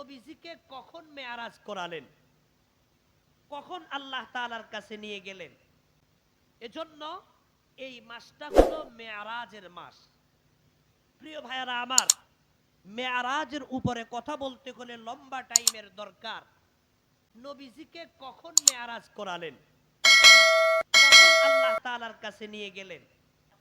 নবীজিকে কখন মেয়ারাজ করালেন? কখন আল্লাহ তাআলার কাছে নিয়ে গেলেন? এজন্য এই মাসটা হলো মেয়ারাজের মাস। প্রিয় ভাইয়ারা আমার, মেয়ারাজের উপরে কথা বলতে হলে লম্বা টাইমের দরকার। নবীজিকে কখন মেয়ারাজ করালেন? কখন আল্লাহ তালার কাছে নিয়ে গেলেন?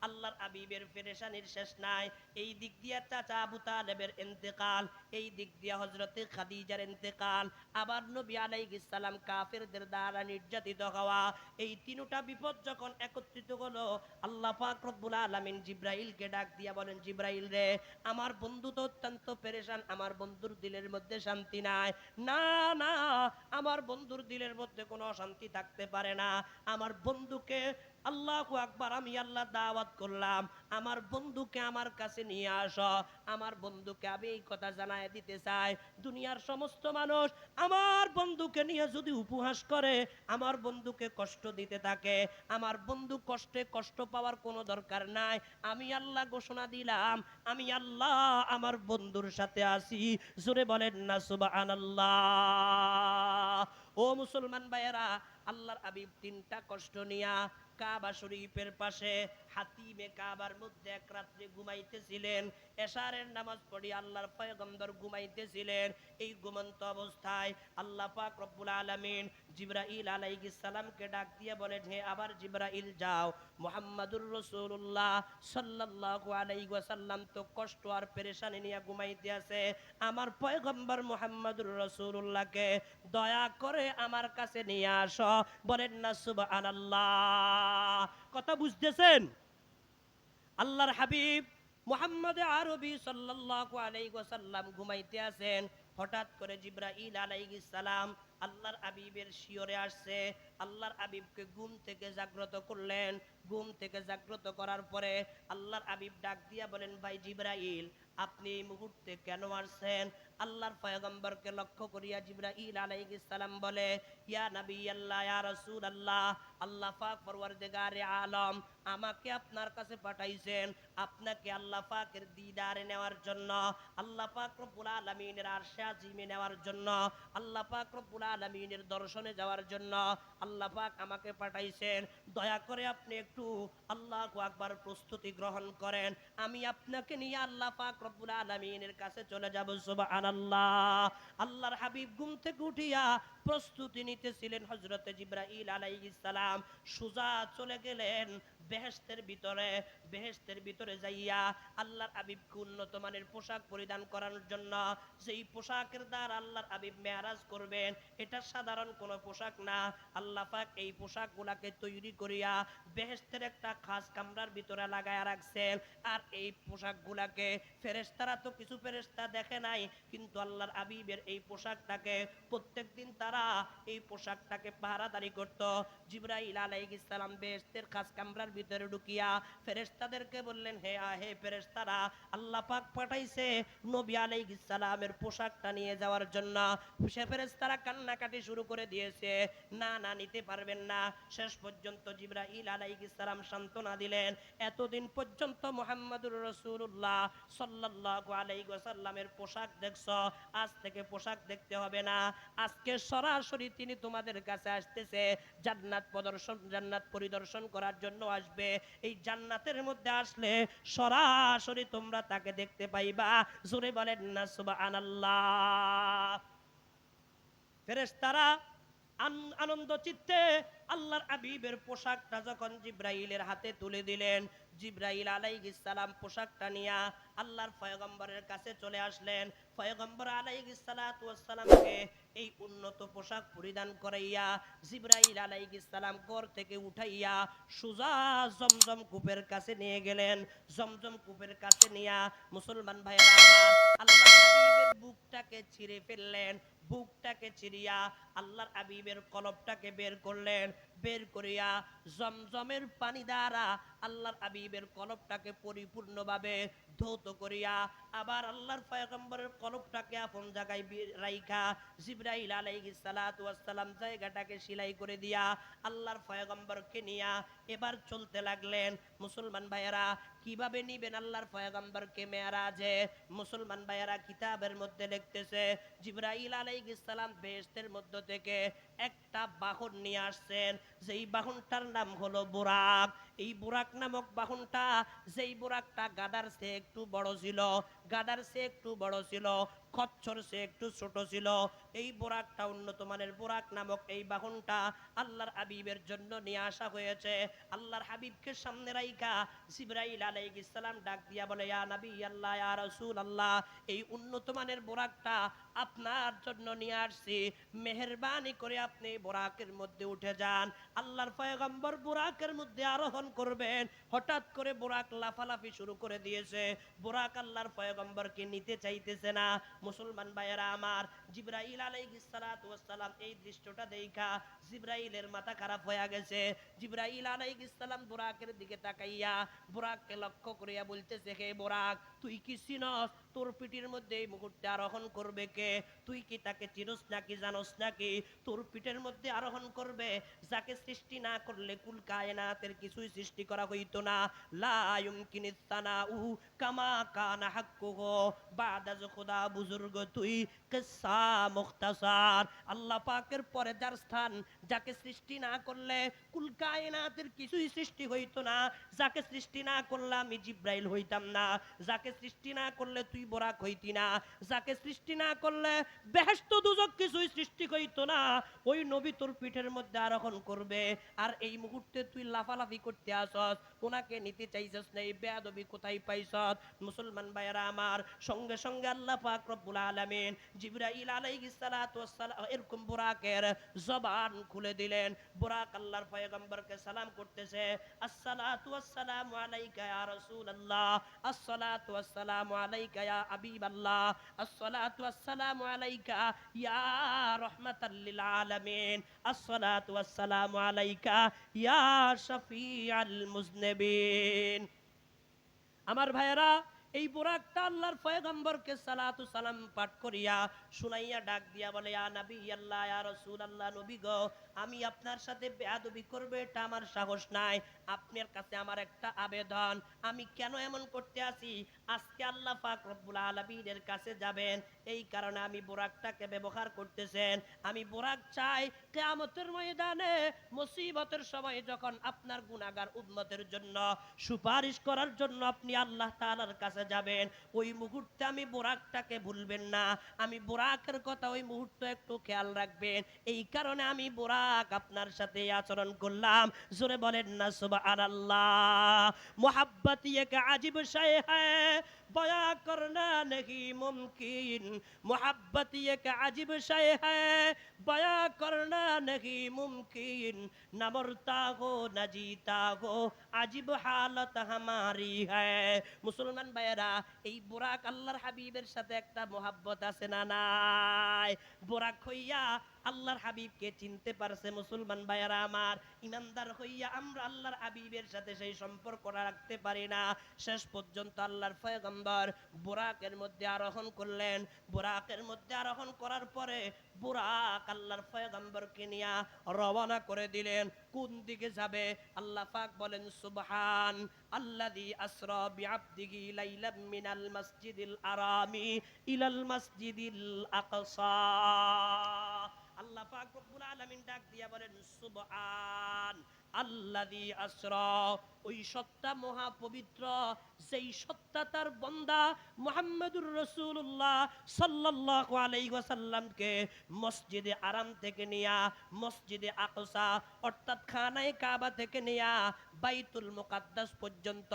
আল্লাহর আবিবের ফেরেশানির শেষ নাই। এই দিক দিয়া চাচা আবু তালেবের ইন্তেকাল, এই দিক দিয়া হজরতে খাদিজার ইন্তেকাল, আবার নবী আলাইহিস সালাম কাফেরদের দ্বারা নির্যাতিত হওয়া, এই তিনটা বিপদ যখন একত্রিত হলো, আল্লাহ পাক রব্বুল আলামিন জিব্রাইলকে ডাক দিয়া বলেন, জিব্রাইল রে, আমার বন্ধু তো অত্যন্ত পেরেশান আমার বন্ধুর দিলের মধ্যে শান্তি নাই। না না আমার বন্ধুর দিলের মধ্যে কোনো অশান্তি থাকতে পারে না। আমার বন্ধুকে আল্লাহু আকবার আমি আল্লাহ দাওয়াত করলাম। আমার বন্ধুকে আমার কাছে নিয়ে আসো। আমার বন্ধুকে আমি এই কথা জানায় দিতে চাই। দুনিয়ার সমস্ত মানুষ আমার বন্ধুকে নিয়ে যদি উপহাস করে, আমার বন্ধুকে কষ্ট দিতে থাকে। আমার বন্ধু কষ্টে কষ্ট পাওয়ার কোনো দরকার নাই। আমি আল্লাহ ঘোষণা দিলাম, আমি আল্লাহ আমার বন্ধুর সাথে আছি জোরে বলেন না, সুবহানাল্লাহ। ও মুসলমান ভাইয়েরা আল্লাহর আবিব তিনটা কষ্ট নিয়া কাবা শরীফের পাশে হাতিমে কাবার মধ্যে এক রাত্রে ঘুমাইতেছিলেন। এশারের নামাজ পড়ি আল্লাহর পয়গম্বর ঘুমাইতেছিলেন। এই ঘুমন্ত অবস্থায় আল্লাহ পাক রব্বুল আলামিন জিব্রাইল আলাইহিস সালামকে ডাক দিয়ে বলেন, হে আবার জিব্রাইল, যাও। মুহাম্মাদুর রাসূলুল্লাহ সাল্লাল্লাহু আলাইহি ওয়াসাল্লাম তো কষ্ট আর পেরেশানি নিয়ে ঘুমাইতে আছে। আমার পয়গম্বর মুহাম্মাদুর রাসূলুল্লাহকে দয়া করে আমার কাছে নিয়ে আসো। বলেন না, সুবহানাল্লাহ। কথা বুঝতেছেন? আল্লাহর হাবিব মুহাম্মদ আরবি সাল্লাল্লাহু আলাইহি ওয়াসাল্লাম ঘুমাইতে আছেন। হঠাৎ করে জিব্রাইল সালাম আল্লাহর আবিবের শিয়রে আসছে। আল্লাহর আবিবকে ঘুম থেকে জাগ্রত করলেন। ঘুম থেকে জাগ্রত করার পরে আল্লাহর আবিব ডাক দিয়া বলেন, ভাই জিব্রাইল, আপনি এই মুহূর্তে কেন আসছেন? আল্লাহর পয়গম্বরকে লক্ষ্য করিয়া জিব্রাইল আলাইহিস সালাম বলে, ইয়া নবী আল্লাহ ইয়া রাসূল আল্লাহ আল্লাহ পাক পরওয়ারদিগারে আলম, আমাকে আপনার কাছে পাঠাইছেন। আপনাকে আল্লাহ পাকের দিদারে নেওয়ার জন্য, আল্লাহ পাক রব্বুল আলামিনের আরশে আজিমে নেওয়ার জন্য, আল্লাহ পাক রব্বুল আলামিনের দর্শনে যাওয়ার জন্য আল্লাহ পাক আমাকে পাঠাইছেন। দয়া করে আপনি একটু আল্লাহু আকবার প্রস্তুতি গ্রহণ করেন। আমি আপনাকে নিয়ে আল্লাহ পাক রব্বুল আলামিনের কাছে চলে যাব সুবহানাল্লাহ। আল্লাহর হাবিব ঘুম থেকে উঠিয়া প্রস্তুতি নিতেছিলেন হজরত জিব্রাইল আলাইহিস সালাম। সুজা চলে গেলেন বেহেশতের ভিতরে বেহেশতের ভিতরে যাইয়া আল্লাহর হাবিবকে উন্নত মানের পোশাক পরিধান করানোর জন্য যেই পোশাকের দ্বারা আল্লাহর হাবিব মেয়ারাজ করবেন, এটা সাধারণ কোনো পোশাক না। আল্লাহ পাক এই পোশাকগুলাকে তৈরি করিয়া বেহেশতের একটা খাস কামরার ভিতরে লাগায়া রাখছেন। আর এই পোশাকগুলাকে ফেরেশতারা তো কিছু ফেরেশতা দেখে নাই, কিন্তু আল্লাহর আবিবের এই পোশাকটাকে প্রত্যেকদিন তারা এই পোশাকটাকে পাহারাদারি করত। জিব্রাইল আলাইহিস সালাম বেহেশতের খাস কামরার ভিতরে ঢুকিয়া ফেরেশতাদেরকে বললেন, হে আ হে ফেরেশতারা, আল্লাহ পাক পাঠাইছে নবী আলাইহিস সালামের পোশাকটা নিয়ে যাওয়ার জন্য। সে ফেরেশতারা কান্নাকাটি শুরু করে দিয়েছে। না না, নিতে পারবেন না। শেষ পর্যন্ত জিব্রাইল আলাইহিস সালাম সান্ত্বনা দিলেন। এতদিন পর্যন্ত মুহাম্মাদুর রাসূলুল্লাহ সাল্লাল্লাহু আলাইহি ওয়াসাল্লামের পোশাক দেখছ, আজ থেকে পোশাক দেখতে হবে না। আজকে সরাসরি তিনি তোমাদের কাছে আসতেছে জান্নাত প্রদর্শন, জান্নাত পরিদর্শন করার জন্য আসবে। এই জান্নাতের মধ্যে আসলে সরাসরি তোমরা তাকে দেখতে পাইবা। জোরে বলেন না সুবহানাল্লাহ। ফেরেশতারা আনন্দ চিত্তে আল্লাহর আবিবের পোশাকটা যখন জিব্রাইলের হাতে তুলে দিলেন, জিব্রাইল আলাইহিস সালাম পোশাকটা নিয়া আল্লাহর পয়গম্বরের কাছে চলে আসলেন। পয়গম্বর সালামকে এই উন্নত পোশাক পরিধান করাইয়া জিব্রাইল আলাইহিস সালাম ঘর থেকে উঠাইয়া সুজা জমজম কূপের কাছে নিয়ে গেলেন। জমজম কূপের কাছে নিয়া মুসলমান ভাইয়েরা হাবিবের বুকটাকে ছিঁড়ে ফেললেন। বুকটাকে চিরিয়া আল্লাহর আবিবের কলবটাকে বের করলেন, বের করিয়া জমজমের পানি দ্বারা আল্লাহর আবিবের কলবটাকে পরিপূর্ণভাবে ধৌত করিয়া আবার আল্লাহর পয়গম্বরের কলবটাকে আপন জায়গায় রাইখা জিব্রাইল ওয়াস সালাম জায়গাটাকে সিলাই করে দিয়া আল্লাহর পয়গম্বরকে নিয়া এবার চলতে লাগলেন। মুসলমান ভাইয়েরা, কীভাবে নিবেন আল্লাহর পয়গম্বরকে মেয়ারাজে? মুসলমান ভাইয়েরা, কিতাবের মধ্যে লিখতেছে, জিব্রাইল আলাইহিস সালাম বেহেশতের মধ্য থেকে একটা বাহন নিয়ে আসছেন। যেই বাহনটার নাম হলো বুরাক। এই বুরাক নামক বাহনটা, যেই বুরাকটা গাদার সে একটু বড় ছিল, গাদার সে একটু বড় ছিল খচ্চর সে একটু ছোট ছিল। এই বোরাকটা উন্নত মানের বোরাক নামক এই বাহনটা আল্লাহর হাবিবের জন্য নিয়ে আসা হয়েছে। আল্লাহর হাবিবকে সামনে জিব্রাইল আলাইহিস সালাম ডাক দিয়া বলে, ইয়া আল্লাহ, ইয়া রাসূল আল্লাহ এই উন্নত মানের বোরাকটা আপনার জন্য নিয়ে আসছি। মেহেরবানি করে আপনি বোরাকের মধ্যে উঠে যান। আল্লাহর পয়গম্বর বোরাকের মধ্যে আরোহণ করবেন। হঠাৎ করে বোরাক লাফালাফি শুরু করে দিয়েছে। বোরাক আল্লাহর পয়গম্বরকে নিতে চাইতেছে না। মুসলমান ভাইয়েরা আমার, জিব্রাইল আলাইসালাম এই দৃশ্যটা দেখা জিব্রাইলের মাথা খারাপ হয়ে গেছে। জিব্রাইল আলাইসালাম সালাম বোরাকের দিকে তাকাইয়া, বোরাককে লক্ষ্য করিয়া বলতেছে, হে বোরাক, তুই কি চিনস তোর পিঠের মধ্যে এই মুহূর্তে আরোহণ করবে কে? তুই কি তাকে চিনস নাকি জানোস নাকি? তোর পিঠের মধ্যে আরোহণ করবে। যাকে সৃষ্টি না করলে কুল কায়নাতের কিছুই সৃষ্টি করা হইতো না। লা ইউমকিনিস সানাউ কামা কানা হাক্কুহু। বাদা জ খোদা বুজুর্গ, তুই কিসসা মুখতাসার। আল্লাহ পাকের পরে যার স্থান, যাকে সৃষ্টি না করলে কুল কায়নাতের কিছুই সৃষ্টি হইতো না। যাকে সৃষ্টি না করলে আমি জিব্রাইল হইতাম না। যাকে সৃষ্টি না করলে তুই বোরাক হইতি না, যাকে সৃষ্টি না করলে বেহেশত দুজক কিছুই সৃষ্টি হইতো না, ওই নবী তোর পিঠের মধ্যে আরোহণ করবে। আর এই মুহূর্তে তুই লাফালাফি করতে আসস, ওনাকে নিতে চাইছস না, এই বেয়াদবি কোথায় পাইছস? মুসলমান ভাইয়েরা আমার, সঙ্গে সঙ্গে আল্লাহ পাক রব্বুল আলামিন জিবরাইল আলাইহিস সালাতু ওয়াস সালাম এরকম বুরাকের জবান খুলে দিলেন। বুরাক আল্লাহর পয়গম্বরকে সালাম করতেছে, আসসালাতু ওয়াসসালামু আলাইকা ইয়া রাসূলুল্লাহ, আসসালাতু ওয়াসসালামু আলাইকা আমার ভাইয়েরা এই বোরাকটা আল্লাহর পয়গম্বরকে সালাতু সালাম পাঠ করিয়া শুনাইয়া ডাক দিয়া বলে, ইয়া নবী আল্লাহ ইয়া রাসূল আল্লাহ নবী গো, আমি আপনার সাথে বেয়াদবি করবে, এটা আমার সাহস নাই। আপনার কাছে আমার একটা আবেদন। আমি কেন এমন করতে আসি আজকে আল্লাহ পাক রব্বুল আলামিনের কাছে যাবেন। এই কারণে আমি বোরাকটাকে ব্যবহার করতেছেন। আমি বোরাক চাই কিয়ামতের ময়দানে, মুসিবতের সময় যখন আপনার গুনাহগার উম্মতের জন্য সুপারিশ করার জন্য আপনি আল্লাহ তাআলার কাছে যাবেন, ওই মুহূর্তে আমি বোরাকটাকে ভুলবেন না। আমি বোরাকের কথা ওই মুহূর্তে একটু খেয়াল রাখবেন। এই কারণে আমি বোরাক আপনার সাথে আচরণ করলাম। জোরে বলেন না, সুবহানাল্লাহ। আল্লাহ মোহাব্বত আজিব শায় হ্যাঁ बया करना नहीं मुमकिन मोहब्बत ये एक अजीब शय है बया करना नहीं मुमकिन न मरता हो न जीता हो अजीब हालत हमारी है মুসলমান ভাইয়েরা এই বোরাক আল্লাহর হাবিবের সাথে একটা মোহাব্বত আছে না নাই বোরাক হইয়া আল্লাহর হাবিবকে চিনতে পারছে মুসলমান ভাইয়েরা আমার। ইমানদার হইয়া আমরা আল্লাহর হাবিবের সাথে সেই সম্পর্ক রাখতে পারি না। শেষ পর্যন্ত আল্লাহর পয়গম্বর বোরাকের মধ্যে আরোহণ করলেন। বোরাকের মধ্যে আরোহণ করার পরে বোরাক আল্লাহর পয়গম্বরকে নিয়ে রওনা করে দিলেন। কোন দিকে যাবে? আল্লাহ পাক বলেন, সুবহান আল্লাযী আসরা বিআবদিহি লাইলাম মিনাল মাসজিদিল আরামি ইলাল মাসজিদিল আকসা। আল্লাহ পাক রব্বুল আলামিন ডাক দিয়া বলেন, সুবহান আল্লাযী আসরা। ওই সত্তা মহা পবিত্র যেই সত্তা তার বন্দা মুহাম্মদুর রাসূলুল্লাহ সাল্লাল্লাহু আলাইহি ওয়াসাল্লামকে মসজিদে আরাম থেকে নিয়া, মসজিদে আকসা, অর্থাৎ খানায়ে কাবা থেকে নিয়া, বাইতুল মুকাদ্দাস পর্যন্ত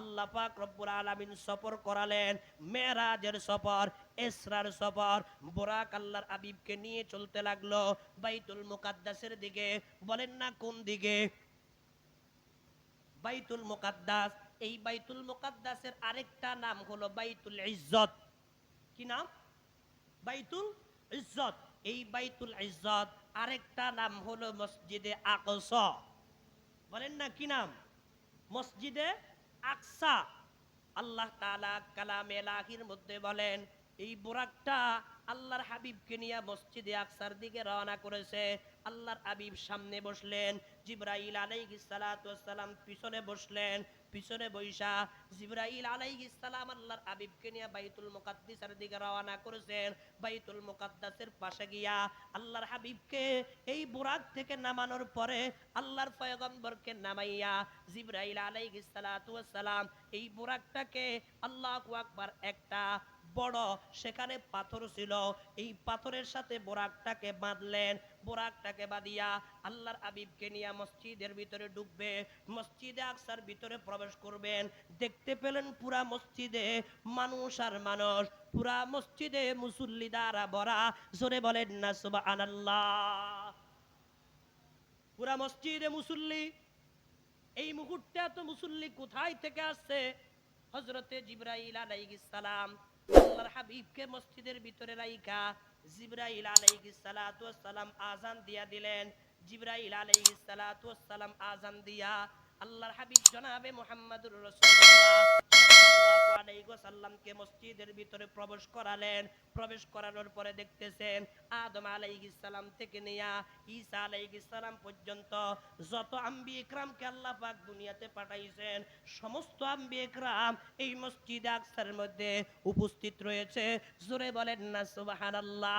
আল্লাহ পাক রব্বুল আলামিন সফর করালেন। মেরাজের সফর এসরার সফর। বোরাক আল্লাহর আবিবকে নিয়ে চলতে লাগল বাইতুল মুকাদ্দাসের দিকে। বলেন না কোন দিকে? বাইতুল মুকাদ্দাস। এই বাইতুল মুকাদ্দাসের আরেকটা নাম হলো বাইতুল ইজ্জত। কি নাম? বাইতুল ইজ্জত। এই বাইতুল ইজ্জত আরেকটা নাম হলো মসজিদে আকস। বলেন না কি নাম? মসজিদে আকসা। আল্লাহ তাআলা কালামে লাহির মধ্যে বলেন এই বুরাকটা আল্লাহর হাবিবকে নিয়ে মসজিদে আকসার দিকে রওনা করেছে। আল্লাহর হাবিব সামনে বসলেন, জিব্রাইল আলাইহিস সালাতু সালাম পিছনে বসলেন, পিছনে বৈশা জিব্রাইল আলাইহিস সালাম আল্লাহর হাবিবকে নিয়ে বাইতুল মুকাদ্দিসের দিকে রওনা করেছেন। বাইতুল মুকাদ্দাসের পাশে গিয়া আল্লাহর হাবিবকে এই বুরাক থেকে নামানোর পরে আল্লাহর পয়গম্বরকে নামাইয়া জিব্রাইল আলাইহিস সালাতু সালাম এই বুরাকটাকে আল্লাহু আকবার একটা বড়, সেখানে পাথর ছিল। এই পাথরের সাথে বোরাকটাকে বাঁধলেন। বোরাকটাকে বাঁধিয়া আল্লাহর আবিবকে নিয়ে মসজিদের ভিতরে ঢুকবে। মসজিদে আকসার ভিতরে প্রবেশ করবেন। দেখতে পেলেন পুরা মসজিদে মানুষ আর মানুষ। পুরা মসজিদে মুসল্লি দ্বারা ভরা জোরে বলেন না, সুবহানাল্লাহ। পুরা মসজিদে মুসল্লি। এই মুহূর্তে এত মুসল্লি কোথায় থেকে আসছে? হজরতে জিব্রাইল আলাইহিস সালাম। আল্লাহর হাবিবকে মসজিদের ভিতরে রাইখা জিব্রাইল আলাইহিস সালাতু ওয়াস সালাম আজান দিয়া দিলেন। জিব্রাইল আলাইহিস সালাতু ওয়াস সালাম আজান দিয়া আল্লাহর হাবিব জনাবে মুহাম্মদুর রাসূলুল্লাহ। ওয়াসাল্লামকে মসজিদের ভিতরে প্রবেশ করালেন। প্রবেশ করানোর পরে দেখতেছেন আদম সালাম থেকে নিয়া, ঈসা সালাম পর্যন্ত যত আম্বি ইকরামকে আল্লাহ পাক দুনিয়াতে পাঠাইছেন, সমস্ত আম্বি ইকরাম এই মসজিদ আকসার মধ্যে উপস্থিত রয়েছে। জোরে বলেন না, সুবহানাল্লাহ।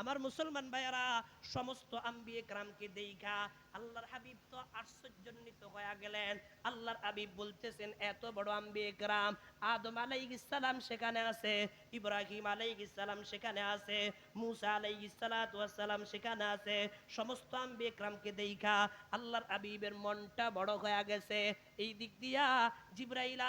আমার মুসলমান ভাইয়ারা, সমস্ত আম্বি ইকরামকে দেইখা আল্লাহর হাবিব তো আশ্চর্যান্বিত হয়ে গেলেন। আল্লাহর হাবিব বলতেছেন, এত বড় আম্বি ইকরাম আদম আলাইহিস সালাম সেখানে আছে, ইব্রাহিম আলাইহিস সালাম সেখানে আছে, মুসা আলাইহিস সালাতু ওয়াস সালাম সেখানে আছে, সমস্ত আম্বি ইকরামকে দেইখা আল্লাহর হাবিবের মনটা বড় হয়ে গেছে। এই দিক দিয়া জিব্রাইল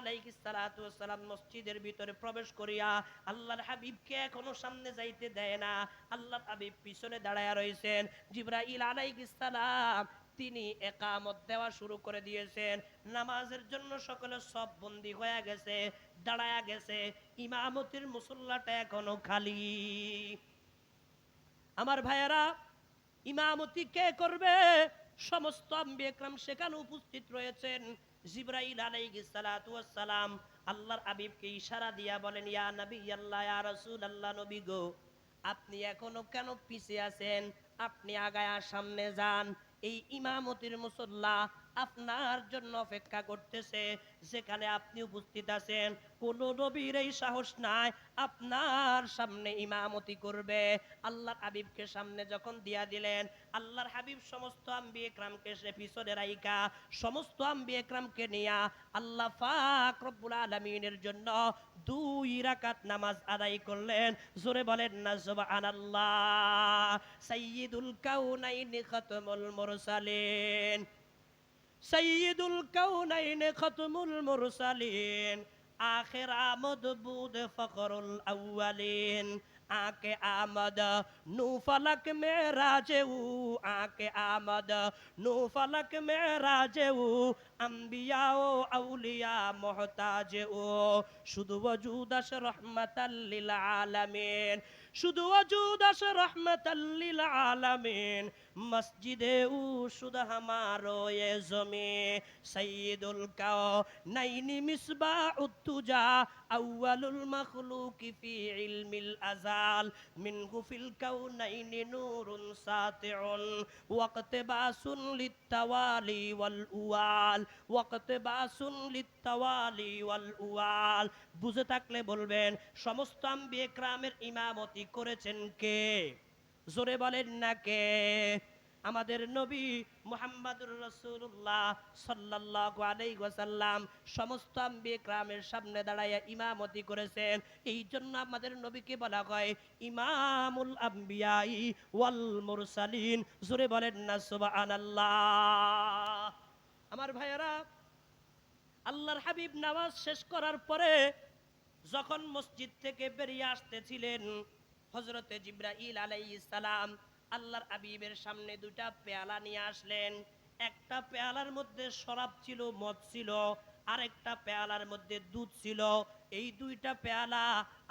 সালাতু ওয়াস সালাম মসজিদের ভিতরে প্রবেশ করিয়া আল্লাহর হাবিবকে এখনও সামনে যাইতে দেয় না। আল্লাহর হাবিব পিছনে দাঁড়ায় রয়েছেন জিব্রাইল আলাইহিস সালাম তিনি একামত দেওয়া শুরু করে দিয়েছেন। নামাজের জন্য সকলে সব বন্দি হয়ে গেছে, দাঁড়ায়া গেছে। ইমামতির মুসল্লাটা এখনও খালি। আমার ভাইয়েরা, ইমামতি কে করবে? সমস্ত আম্বি সেখানে উপস্থিত রয়েছেন। জিব্রাইল ওয়াস সালাম আল্লাহর হাবিবকে ইশারা দিয়া বলেন, ইয়া নবী আল্লাহ ইয়া রাসূল আল্লাহ নবী গো, আপনি এখনও কেন পিছে আছেন? আপনি আগায়া সামনে যান এই ইমামতির মুসল্লা আপনার জন্য অপেক্ষা করতেছে, যেখানে আপনি উপস্থিত আছেন। কোন নবীর এই সাহস নাই, আপনার সামনে ইমামতি করবে। আল্লাহর হাবিবকে সামনে যখন দিয়া দিলেন, আল্লাহর হাবিব সমস্ত আম্বি একরামকে সে পিছনে রাইকা সমস্ত আম্বি একরামকে নিয়া আল্লাহ পাক রব্বুল আলামিনের জন্য দুই রাকাত নামাজ আদায় করলেন। জোরে বলেন না, সুবহানাল্লাহ। সাইয়্যিদুল কাউনাইনি খাতামুল মুরসালিন। সৈয়দুল কাউনাইন খতমুল মুরসালিন আখির আমদ বুদ ফখরুল আউয়ালিন आके आमद नू फलक में राजे आके आमद नू फलक में राजे अम्बिया ও আউলিয়া মোহতাজ ও শুধু ওজুদাস রহমাতাল্লিল শুধু ওজুদাস রহমতাল্লিল আলামিন। মসজিদে উ শুধু হামারো এ জমে সৈয়দুল কাও নাইনি মিসবা উত্তুজা আউয়ালুল মখলুকি ফি ইলমিল আজাল মিনহু ফিল কাউনাইনি নূরুন সাতিউন। ওয়াকতবাসুন লিত্তাওয়ালি ওয়াল উয়াল ওয়াকতবাসুন লিত্তাওয়ালি ওয়াল উয়াল বুঝে থাকলে বলবেন, সমস্ত আম্বি একরামের ইমামতি করেছেন কে? জোরে বলেন না কে? আমাদের নবী মুহাম্মাদুর রাসূলুল্লাহ সাল্লাল্লাহু আলাইহি ওয়াসাল্লাম সমস্ত গ্রামের সামনে দাঁড়াইয়া ইমামতি করেছেন। এই জন্য আমাদের নবীকে বলা হয় ইমামুল আম্বিয়াই ওয়াল মুরসালিন। জোরে বলেন না, সুবহানাল্লাহ। আমার ভাইয়েরা, আল্লাহর হাবিব নামাজ শেষ করার পরে যখন মসজিদ থেকে বেরিয়ে আসতেছিলেন হজরতে জিব্রাইল আলাইহিস সালাম আল্লাহর হাবিবের সামনে দুটা পেয়ালা নিয়ে আসলেন। একটা পেয়ালার মধ্যে শরাব ছিল, মদ ছিল, আরেকটা পেয়ালার মধ্যে দুধ ছিল। এই দুইটা পেয়ালা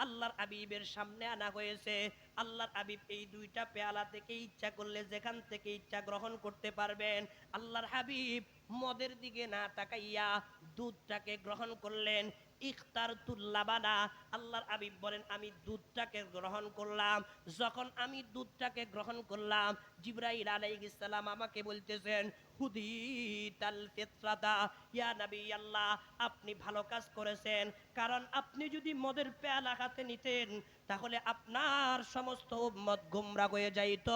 আল্লাহর আবিবের সামনে আনা হয়েছে। আল্লাহর আবিব এই দুইটা পেয়ালা থেকে ইচ্ছা করলে যেখান থেকে ইচ্ছা গ্রহণ করতে পারবেন। আল্লাহর হাবিব মদের দিকে না তাকাইয়া দুধটাকে গ্রহণ করলেন। ইখতার তুল্লাবানা আল্লাহর আবিব বলেন, আমি দুধটাকে গ্রহণ করলাম। যখন আমি দুধটাকে গ্রহণ করলাম, জিব্রাইল আলাইহিস সালাম আমাকে বলতেছেন, হুদিতাল ফিতরাতা, ইয়া নবী আল্লাহ আপনি ভালো কাজ করেছেন। কারণ আপনি যদি মদের পেয়ালা হাতে নিতেন, তাহলে আপনার সমস্ত উম্মত গুমরা হয়ে যাইত।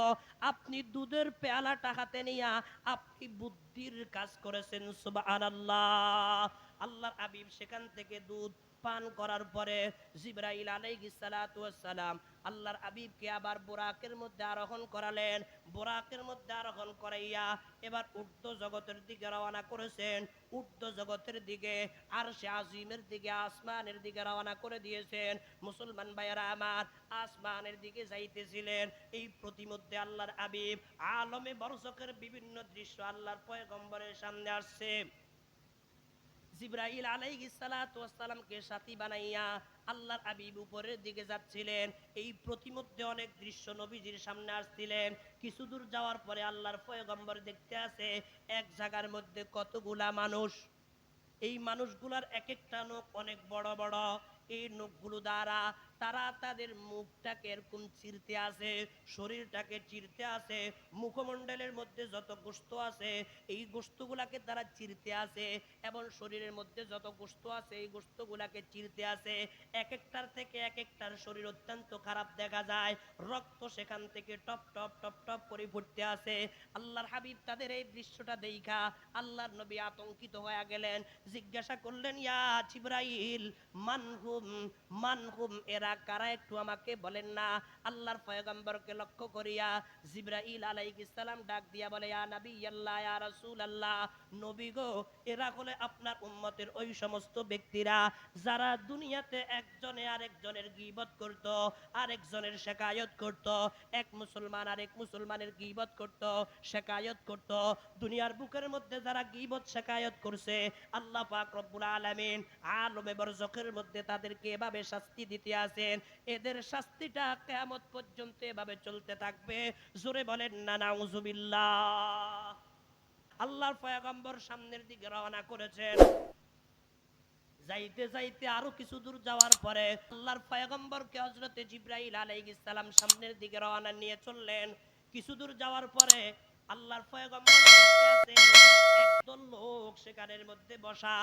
আপনি দুধের পেয়ালাটা হাতে নিয়া, আপনি বুদ্ধির কাজ করেছেন, সুবহানাল্লাহ। আল্লাহর আবিব সেখান থেকে দুধ পান করার পরে জিব্রাইল আলাইহিস সালাতু ওয়াস সালাম আল্লাহর আবিবকে আবার বোরাকের মধ্যে আরোহণ করালেন। বোরাকের মধ্যে আরোহণ করাইয়া এবার উর্ধ্ব জগতের দিকে রওনা করেছেন। উর্ধ্ব জগতের দিকে আর সে আজিমের দিকে, আসমানের দিকে রওনা করে দিয়েছেন। মুসলমান ভাইয়েরা আমার, আসমানের দিকে যাইতেছিলেন। এই প্রতিমধ্যে আল্লাহর আবিব আলমে বরসকের বিভিন্ন দৃশ্য আল্লাহর পয়গম্বরের সামনে আসছে। জিব্রাইল আলাইহি সালাতু ওয়াস সালামকে সাথী বানাইয়া আল্লাহর হাবিব উপরের দিকে যাচ্ছিলেন। এই প্রতিমধ্যে অনেক দৃশ্য নবীজির সামনে আসছিলেন। কিছু দূর যাওয়ার পরে আল্লাহর পয়গম্বর দেখতে আসে, এক জায়গার মধ্যে কতগুলা মানুষ। এই মানুষগুলার এক একটা নখ অনেক বড় বড়। এই নখগুলো দ্বারা তারা তাদের মুখটাকে এরকম চিরতে আছে, শরীরটাকে চিরতে আছে, মুখমণ্ডলের মধ্যে যত গোস্ত আছে, এই গোস্তগুলাকে তারা চিরতে আছে, এবং শরীরের মধ্যে যত গোস্ত আছে, এই গোস্তগুলাকে চিরতে আছে। এক একটার থেকে এক একটার শরীর অত্যন্ত খারাপ দেখা যায়, রক্ত সেখান থেকে টপ টপ টপ টপ করে ফুটতে আছে। আল্লাহর হাবিব তাদের এই দৃশ্যটা দেখা, আল্লাহর নবী আতঙ্কিত হয়ে গেলেন, জিজ্ঞাসা করলেন, ইয়া জিব্রাইল মানহুম মানহুম এরা কারা একটু আমাকে বলেন না? আল্লাহর পয়গম্বরকে লক্ষ্য করিয়া জিব্রাইল আলাইহিস সালাম ডাক দিয়া বলে, ইয়া নবী আল্লাহ ইয়া রাসূলুল্লাহ, নবী গো, এরা হলে আপনার উম্মতের ওই সমস্ত ব্যক্তিরা যারা দুনিয়াতে একজনে আরেকজনের গীবত করত, আরেকজনের শেকায়ত করত, এক মুসলমান আরেক মুসলমানের গীবত করত, শেকায়ত করত। দুনিয়ার বুকের মধ্যে যারা গীবত, শেকায়ত করছে, আল্লাহ পাক রব্বুল আলামিন আলমে বরজকের মধ্যে তাদেরকে এভাবে শাস্তি দিতে আছেন, এদের শাস্তিটা কিয়ামত পর্যন্ত এভাবে চলতে থাকবে। জোরে বলেন, না, নাউজুবিল্লাহ। আল্লাহর পয়গম্বর সামনের দিকে রওনা করেছেন। যাইতে যাইতে আরও কিছু দূর যাওয়ার পরে আল্লাহর পয়গম্বরকে হযরতে জিব্রাইল আলাইহিস সালাম সামনের দিকে রওনা নিয়ে চললেন। কিছু দূর যাওয়ার পরে আল্লাহর পয়গম্বর একদল লোক সেখানের মধ্যে বসা।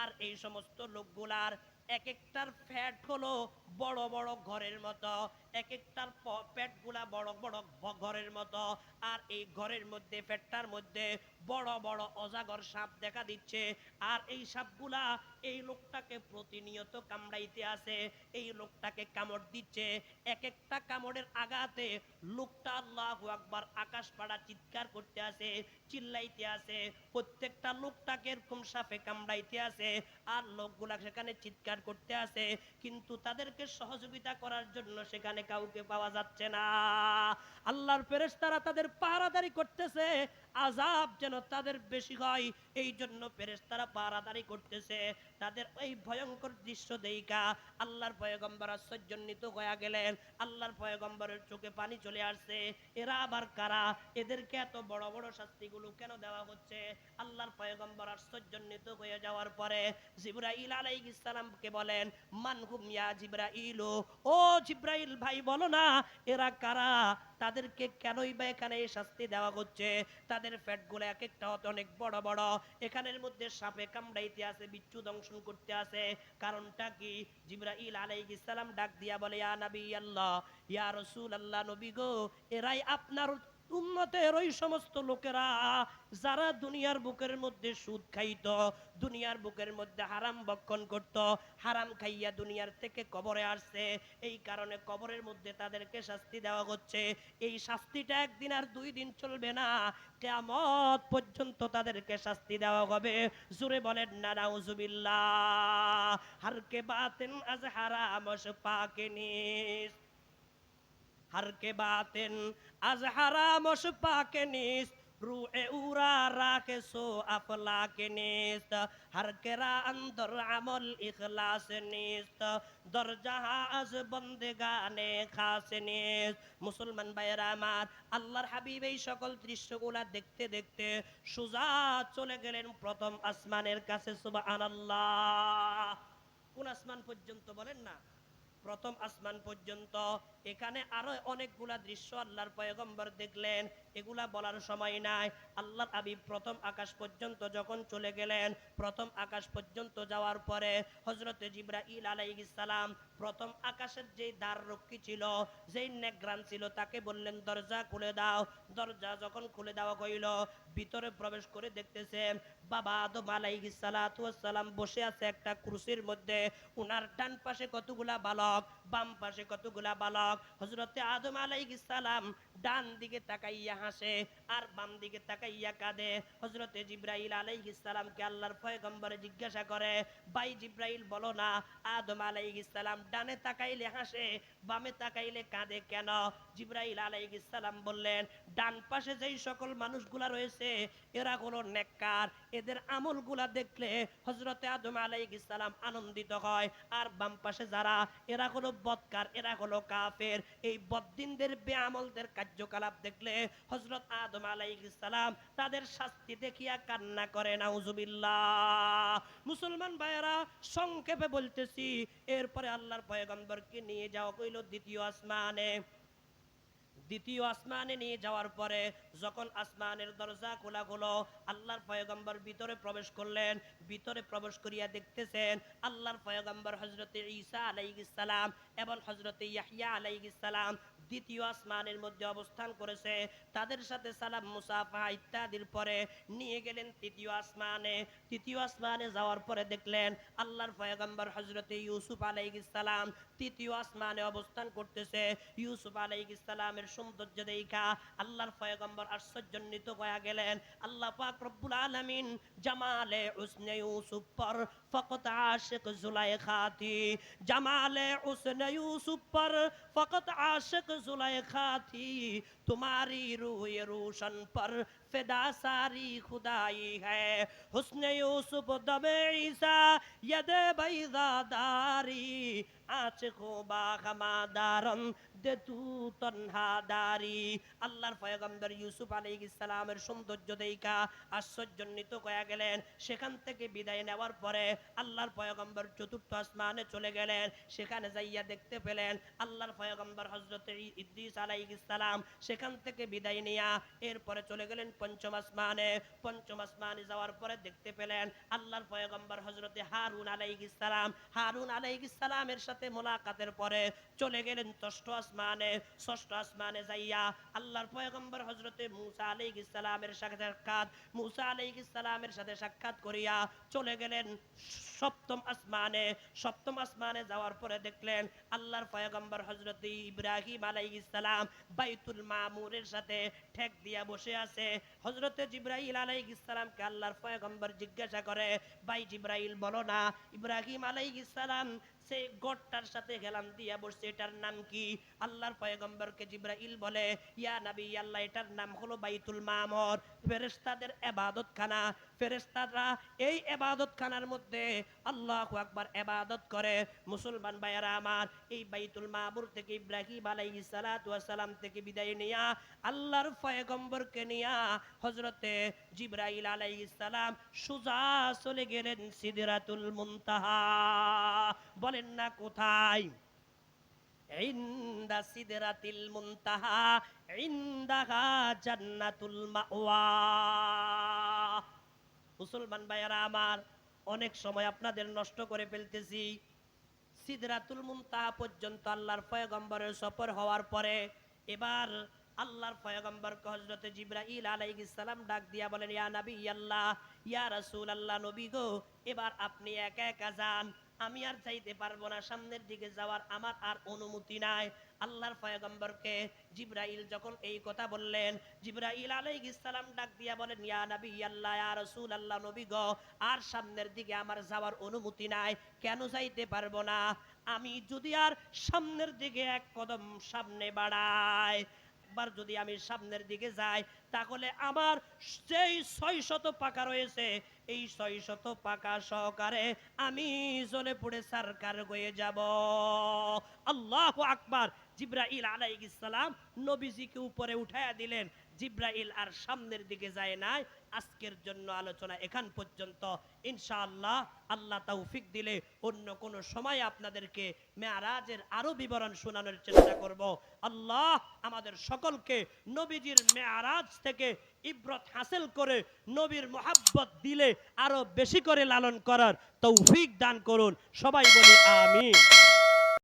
আর এই সমস্ত লোকগুলার এক একটার ফ্যাট হলো বড় বড় ঘরের মতো। এক একটার পেটগুলা বড় বড় ঘরের মতো। আর এই ঘরের মধ্যে, পেটটার মধ্যে বড় বড় অজাগর সাপ দেখা দিচ্ছে। আর এই সাপগুলা, এই লোকটাকে প্রতিনিয়ত কামড়াইতে আছে এই লোকটাকে কামড় দিচ্ছে। এক একটা কামড়ের আঘাতে লোকটা আল্লাহু আকবার আকাশ পাড়া চিৎকার করতে আছে চিল্লাইতে আছে প্রত্যেকটা লোকটাকে এরকম সাপে কামড়াইতে আছে আর লোকগুলা সেখানে চিৎকার করতে আছে কিন্তু তাদেরকে সহযোগিতা করার জন্য সেখানে কাউকে পাওয়া যাচ্ছে না। আল্লাহর ফেরেশতারা তাদের পাহারাদারি করতেছে। আজাব যেন তাদের বেশি হয়। এই জন্য ফেরেশতারা পাহারাদারি করতেছে। তাদের এই ভয়ঙ্কর দৃশ্য দেইকা আল্লাহর পয়গম্বর আশ্চর্যান্বিত হয়ে গেলেন। আল্লাহর পয়গম্বরের চোখে পানি চলে আসছে। এরা আবার কারা? এদেরকে এত বড় বড় শাস্তিগুলো কেন দেওয়া হচ্ছে? আল্লাহর পয়গম্বর আশ্চর্যান্বিত হয়ে যাওয়ার পরে জিব্রাইল আলাইহিস সালামকে বলেন মানহুম ইয়া জিব্রাইল? ও জিব্রাইল ভাই, বলো না, এরা কারা? তাদেরকে কেনই বা এখানে এই শাস্তি দেওয়া হচ্ছে? তাদের ফ্যাটগুলো এক একটা হতে অনেক বড় বড়। এখানের মধ্যে সাপে কামড়াইতে আছে, বিচ্ছু দংশন করতে আছে। কারণটা কি? জিব্রাইল আলাইহিস সালাম ডাক দিয়া বলে, ইয়া নবী আল্লাহ, ইয়া রাসূল আল্লাহ নবী গো, এরাই আপনার উম্মতের ওই সমস্ত লোকেরা যারা দুনিয়ার বুকের মধ্যে সুদ খাইত, দুনিয়ার বুকের মধ্যে হারাম বক্ষণ করত, হারাম খাইয়া দুনিয়ার থেকে কবরে আসছে, এই কারণে কবরের মধ্যে তাদেরকে শাস্তি দেওয়া হচ্ছে। এই শাস্তিটা একদিন আর দুই দিন চলবে না। কেয়ামত পর্যন্ত তাদেরকে শাস্তি দেওয়া হবে। জোরে বলেন না নাউজুবিল্লাহ হারকে বাতেন আজ হারাম পাকে নিস हर के बातिन आज हराम पाके निस रूए उरा राके सो अफला के नेस्त हर केरा अंदर अमल इखलास नेस्त दर জাহাজ বন্দেগানে খাসে নেস মুসলমান ভাইয়েরা আমার আল্লাহর হাবিব এই সকল দৃশ্যগুলা দেখতে দেখতে সুজা চলে গেলেন প্রথম আসমানের কাছে সুবহানাল্লাহ কোন আসমান পর্যন্ত বলেন না প্রথম আসমান পর্যন্ত। এখানে আরও অনেকগুলা দৃশ্য আল্লাহর পয়গম্বর দেখলেন। এগুলা বলার সময় নাই। আল্লাহর আবিব প্রথম আকাশ পর্যন্ত যখন চলে গেলেন, প্রথম আকাশ পর্যন্ত যাওয়ার পরে হজরতে জিব্রাইল আলাইহিস সালাম প্রথম আকাশের যেই দ্বার রক্ষী ছিল, যেই নেগ্রান ছিল, তাকে বললেন, দরজা খুলে দাও। দরজা যখন খুলে দেওয়া হইল, ভিতরে প্রবেশ করে দেখতেছেন বাবা আদম আলাইহিস সালাতু ওয়াস সালাম বসে আছে একটা কুরসির মধ্যে। উনার ডান পাশে কতগুলা বালক, বাম পাশে কতগুলা বালক। হযরতে আদম আলাইহিস সালাম ডান দিকে তাকাইয়া হাসে, আর বাম দিকে তাকাইয়া কাঁদে। হজরতে জিব্রাইল আলাইহিস সালামকে আল্লাহর পয়গম্বরে জিজ্ঞাসা করে, ভাই জিব্রাইল, বলো না, আদম আলাইহিস সালাম ডানে তাকাইলে হাসে বামে তাকাইলে কাঁদে, কেন? জিব্রাইল সালাম বললেন, ডান পাশে যেই সকল মানুষগুলা রয়েছে, এরা হলো নেককার। এদের আমলগুলা দেখলে হজরতে আদম সালাম আনন্দিত হয়। আর বাম পাশে যারা, এরা হলো বদকার এরা হলো কাফের। এই বদ্দিনদের বেআমলদের কার্যকলাপ দেখলে হজরত আদম সালাম তাদের শাস্তি দেখিয়া কান্না করে, নাউজুবিল্লাহ। মুসলমান ভাইয়েরা, সংক্ষেপে বলতেছি, এরপরে আল্লাহর পয়গম্বরকে নিয়ে যাওয়া কইল দ্বিতীয় আসমানে। দ্বিতীয় আসমানে নিয়ে যাওয়ার পরে যখন আসমানের দরজা খোলা হলো, আল্লাহর পয়গম্বর ভিতরে প্রবেশ করলেন। ভিতরে প্রবেশ করিয়া দেখতেছেন আল্লাহর পয়গম্বর হজরতে ঈসা আলাইহিস সালাম এবং হজরতে ইয়াহিয়া আলাইহিস সালাম দ্বিতীয় আসমানের মধ্যে অবস্থান করেছে। তাদের সাথে সালাম মুসাফা ইত্যাদির পরে নিয়ে গেলেন তৃতীয় আসমানে। তৃতীয় আসমানে যাওয়ার পরে দেখলেন আল্লাহর পয়গম্বর হজরতে ইউসুফ আলাইহিস সালাম তৃতীয় আসমানে অবস্থান করতেছে। ইউসুফ আলাইক ইসলামের সৌন্দর্য দেখা আল্লাহর পয়গম্বর আশ্চর্যান্বিত হয়ে গেলেন। আল্লাহ পাক রব্বুল আলামিন জামালে উসনে ইউসুফ পর ফকত আশিক জুলাইখা থি। জামালে উসনে ইউসুফ পর ফকত আশিক জুলাইখা থি। তোমারি রুয়ে রোশন পর फिदा सारी खुदाई है हुस्न यूसुफ दबे ईसा यदे बैदादारी आच को बाखमादारम দে তু তন্হাদারি আল্লাহর পয়গম্বর ইউসুফ আলাইহিস সালামের সৌন্দর্য দেইকা আশ্চর্যান্বিত হয়ে গেলেন সেখান থেকে বিদায় নেওয়ার পরে আল্লাহর পয়গম্বর চতুর্থ আসমানে চলে গেলেন সেখানে যাইয়া দেখতে পেলেন আল্লাহর পয়গম্বর হযরত ইদ্রিস আলাইহিস সালাম সেখান থেকে বিদায় নিয়া এরপরে চলে গেলেন পঞ্চম আসমানে পঞ্চম আসমানে যাওয়ার পরে দেখতে পেলেন আল্লাহর পয়গম্বর হযরতে হারুন আলাইহিস সালাম। হারুন আলাইহিস সালামের সাথে মোলাকাতের পরে চলে গেলেন ষষ্ঠ আসমানে। ষষ্ঠ আসমানে যাইয়া আল্লাহর পয়গম্বর হযরতে মুসা আলাইহিস সালামের সাথে সাক্ষাৎ, মুসা আলাইহিস সালামের সাথে সাক্ষাৎ করিয়া চলে গেলেন সপ্তম আসমানে। সপ্তম আসমানে যাওয়ার পরে দেখলেন আল্লাহর পয়গম্বর হযরত ইব্রাহিম আলাইহিস সালাম বাইতুল মামুরের সাথে ঠেক দিয়া বসে আছে। হযরতে জিব্রাইল আলাই ইসলামকে আল্লাহর পয়গম্বর জিজ্ঞাসা করে, ভাই জিব্রাইল, বলো না, ইব্রাহিম আলাই ইসলাম সেই গড়টার সাথে গেলাম দিয়া বসছে, এটার নাম কি? আল্লাহর পয়গম্বরকে জিব্রাইল বলে, ইয়া নবী আল্লাহ, এটার নাম হলো বাইতুল মামর, ফেরেশতাদের ইবাদত খানা ফেরেশতারা এই এবাদত খানার মধ্যে আল্লাহ আকবার ইবাদত করে। মুসলমান ভাইয়েরা আমার, এই বাইতুল মামুর থেকে ইব্রাহিম আলাইহিস সালাতু ওয়াস সালাম থেকে বিদায় নিয়া, আল্লাহর পয়গম্বরকে নিয়া, হযরতে জিব্রাইল আলাইহিস সালাম সুজা চলে গেলেন সিদিরাতুল মুনতাহা। বলেন না কোথায়? মুনতাহা, ইন্দাহা জান্নাতুল মাওয়া। মুসলমান ভাইয়েরা, আমার অনেক সময় আপনাদের নষ্ট করে ফেলতেছি। সিদরাতুল মুনতাহা পর্যন্ত আল্লাহর পয়গম্বরের সফর হওয়ার পরে এবার আল্লাহর পয়গম্বরকে হযরতে জিব্রাইল আলাইহিস সালাম ডাক দিয়া বলেন, ইয়া নবী, আল্লাহ, ইয়া রাসূল আল্লাহ নবী গো, এবার আপনি একা একা যান। আমি আর চাইতে পারব না, সামনের দিকে যাওয়ার আমার আর অনুমতি নাই। আল্লাহর পয়গম্বরকে জিব্রাইল যখন এই কথা বললেন, জিব্রাইল সালাম ডাক দিয়া বলেন, ইয়া নবী আল্লাহ, ইয়া রাসূল আল্লাহ, নবী গো, আর সামনের দিকে আমার যাওয়ার অনুমতি নাই, কেন যাইতে পারব না? আমি যদি আর সামনের দিকে এক কদম সামনে বাড়াই, একবার যদি আমি সামনের দিকে যাই, তাহলে আমার যেই ছয় শত পাকা রয়েছে, এই ছয় শত পাকা সহকারে আমি জলে পড়ে সরকার হয়ে যাব। আল্লাহ আকবার জিব্রাইল আলাইহিস সালাম নবীজিকে উপরে উঠাইয়া দিলেন। জিব্রাইল আর সামনের দিকে যায় নাই। আজকের জন্য আলোচনা এখান পর্যন্ত। ইনশাআল্লাহ আল্লাহ তৌফিক দিলে অন্য কোন সময় আপনাদেরকে মেয়ারাজের আরও বিবরণ শোনানোর চেষ্টা করব। আল্লাহ আমাদের সকলকে নবীজির মেয়ারাজ থেকে ইব্রত হাসিল করে নবীর মোহাব্বত দিলে আরও বেশি করে লালন করার তৌফিক দান করুন। সবাই বলি আমিন।